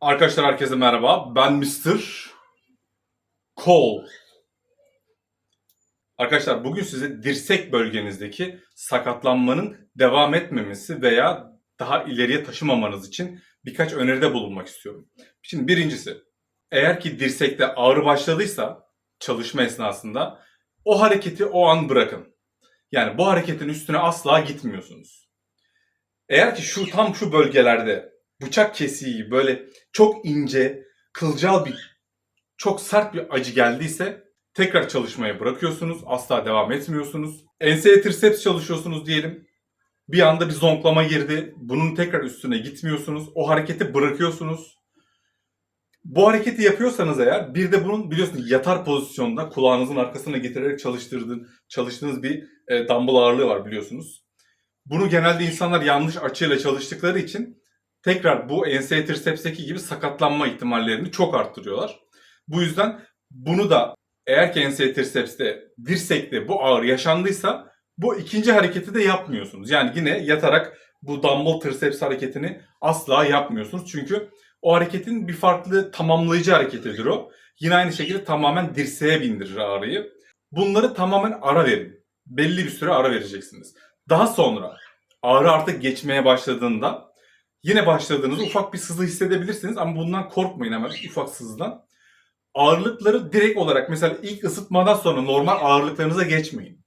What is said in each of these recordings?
Arkadaşlar herkese merhaba. Ben Mr. Cole. Arkadaşlar bugün size dirsek bölgenizdeki sakatlanmanın devam etmemesi veya daha ileriye taşımamanız için birkaç öneride bulunmak istiyorum. Şimdi birincisi, eğer ki dirsekte ağrı başladıysa çalışma esnasında o hareketi o an bırakın. Yani bu hareketin üstüne asla gitmiyorsunuz. Eğer ki şu tam şu bölgelerde bıçak kesiği böyle çok ince, kılcal bir, çok sert bir acı geldiyse tekrar çalışmaya bırakıyorsunuz. Asla devam etmiyorsunuz. Enseye triceps çalışıyorsunuz diyelim. Bir anda bir zonklama girdi. Bunun tekrar üstüne gitmiyorsunuz. O hareketi bırakıyorsunuz. Bu hareketi yapıyorsanız eğer bir de bunun biliyorsunuz yatar pozisyonda kulağınızın arkasına getirerek çalıştırdığın, çalıştığınız bir e, dumbbell ağırlığı var biliyorsunuz. Bunu genelde insanlar yanlış açıyla çalıştıkları için tekrar bu ense triceps'teki gibi sakatlanma ihtimallerini çok arttırıyorlar. Bu yüzden bunu da eğer ki ense triceps'te dirsekte bu ağrı yaşandıysa bu ikinci hareketi de yapmıyorsunuz. Yani yine yatarak bu dumbbell triceps hareketini asla yapmıyorsunuz. Çünkü o hareketin bir farklı tamamlayıcı hareketidir o. Yine aynı şekilde tamamen dirseğe bindirir ağrıyı. Bunları tamamen ara verin. Belli bir süre ara vereceksiniz. Daha sonra ağrı artık geçmeye başladığında yine başladığınızda ufak bir sızı hissedebilirsiniz ama bundan korkmayın hemen ufak sızdan. Ağırlıkları direkt olarak mesela ilk ısıtmadan sonra normal ağırlıklarınıza geçmeyin.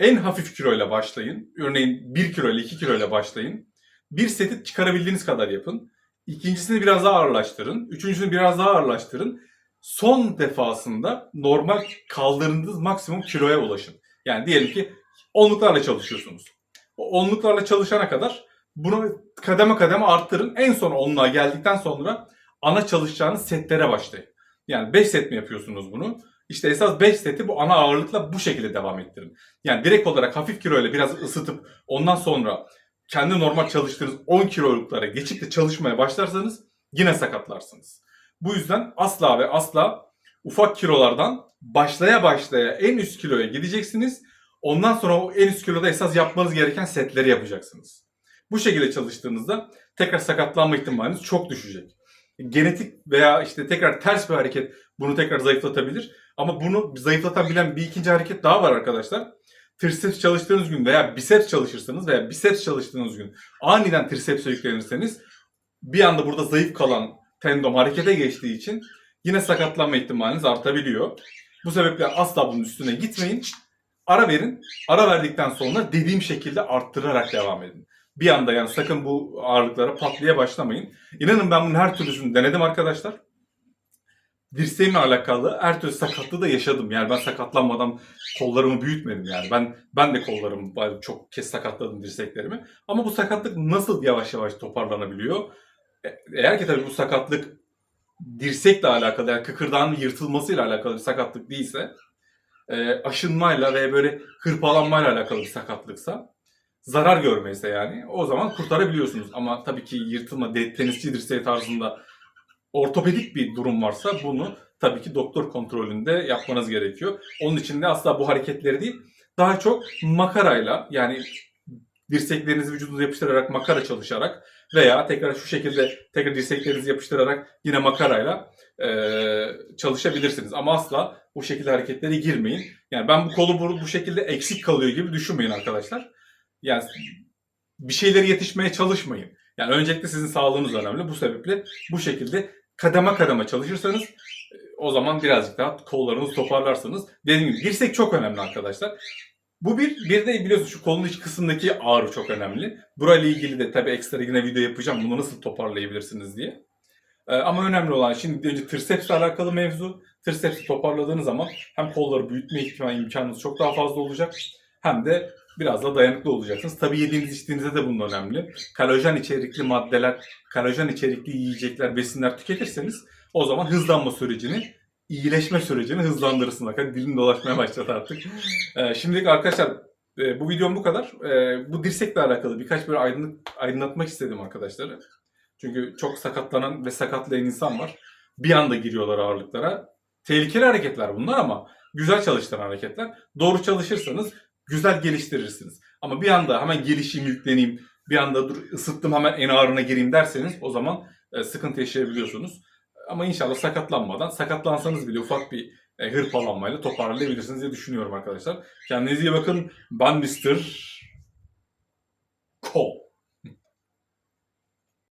En hafif kiloyla başlayın. Örneğin 1 kilo ile 2 kilo ile başlayın. Bir seti çıkarabildiğiniz kadar yapın. İkincisini biraz daha ağırlaştırın. Üçüncüsünü biraz daha ağırlaştırın. Son defasında normal kaldırdığınız maksimum kiloya ulaşın. Yani diyelim ki onluklarla çalışıyorsunuz. O onluklarla çalışana kadar bunu kademe kademe arttırın. En son onluğa geldikten sonra ana çalışacağınız setlere başlayın. Yani 5 set mi yapıyorsunuz bunu? İşte esas 5 seti bu ana ağırlıkla bu şekilde devam ettirin. Yani direkt olarak hafif kiloyla biraz ısıtıp ondan sonra kendi normal çalıştığınız 10 kiloluklara geçip de çalışmaya başlarsanız yine sakatlarsınız. Bu yüzden asla ve asla ufak kilolardan başlaya başlaya en üst kiloya gideceksiniz. Ondan sonra o en üst kiloda esas yapmanız gereken setleri yapacaksınız. Bu şekilde çalıştığınızda tekrar sakatlanma ihtimaliniz çok düşecek. Genetik veya işte tekrar ters bir hareket bunu tekrar zayıflatabilir. Ama bunu zayıflatabilen bir ikinci hareket daha var arkadaşlar. Triceps çalıştığınız gün veya biceps çalışırsanız veya biceps çalıştığınız gün aniden triceps'e yüklenirseniz bir anda burada zayıf kalan tendon harekete geçtiği için yine sakatlanma ihtimaliniz artabiliyor. Bu sebeple asla bunun üstüne gitmeyin. Ara verin. Ara verdikten sonra dediğim şekilde arttırarak devam edin. Bir anda yani sakın bu ağırlıklara patlaya başlamayın. İnanın ben bunun her türlüsünü denedim arkadaşlar. Dirseğimle alakalı her türlü sakatlığı da yaşadım. Yani ben sakatlanmadan kollarımı büyütmedim yani. Ben ben de kollarımı çok kez sakatladım dirseklerimi. Ama bu sakatlık nasıl yavaş yavaş toparlanabiliyor? E- Eğer ki tabii bu sakatlık dirsekle alakalı yani kıkırdağın yırtılmasıyla alakalı bir sakatlık değilse e, aşınmayla ve böyle hırpalanmayla alakalı bir sakatlıksa zarar görmeyse yani o zaman kurtarabiliyorsunuz. Ama tabii ki yırtılma, tenisçi dirseği tarzında ortopedik bir durum varsa bunu tabii ki doktor kontrolünde yapmanız gerekiyor. Onun için de asla bu hareketleri değil daha çok makarayla yani dirseklerinizi vücudunuza yapıştırarak makara çalışarak veya tekrar şu şekilde tekrar dirseklerinizi yapıştırarak yine makarayla eee, çalışabilirsiniz. Ama asla bu şekilde hareketlere girmeyin. Yani ben bu kolu bu, bu şekilde eksik kalıyor gibi düşünmeyin arkadaşlar. Yani bir şeyleri yetişmeye çalışmayın. Yani öncelikle sizin sağlığınız önemli. Bu sebeple bu şekilde kademe kademe çalışırsanız e, o zaman birazcık daha kollarınızı toparlarsınız. Dediğim gibi dirsek çok önemli arkadaşlar. Bu bir, bir de biliyorsunuz şu kolun iç kısmındaki ağrı çok önemli. Burayla ilgili de tabii ekstra yine video yapacağım. Bunu nasıl toparlayabilirsiniz diye. Ee, ama önemli olan şimdi önce tricepsle alakalı mevzu. Tricepsi toparladığınız zaman hem kolları büyütme ihtimali imkanınız çok daha fazla olacak. Hem de biraz da dayanıklı olacaksınız. Tabii yediğiniz içtiğinizde de bunun önemli. Kolajen içerikli maddeler, kolajen içerikli yiyecekler, besinler tüketirseniz o zaman hızlanma sürecini, iyileşme sürecini hızlandırırsınız. Bakın dilim dolaşmaya başladı artık. Ee, şimdilik arkadaşlar e, bu videom bu kadar. E, bu dirsekle alakalı birkaç böyle aydınlık, aydınlatmak istedim arkadaşları. Çünkü çok sakatlanan ve sakatlayan insan var. Bir anda giriyorlar ağırlıklara. Tehlikeli hareketler bunlar ama güzel çalıştıran hareketler. Doğru çalışırsanız güzel geliştirirsiniz. Ama bir anda hemen gelişeyim, yükleneyim, bir anda dur ısıttım hemen en ağırına gireyim derseniz o zaman e, sıkıntı yaşayabiliyorsunuz. Ama inşallah sakatlanmadan, sakatlansanız bile ufak bir e, hırpalanmayla toparlayabilirsiniz diye düşünüyorum arkadaşlar. Kendinize iyi bakın. Ben Mr. Cole.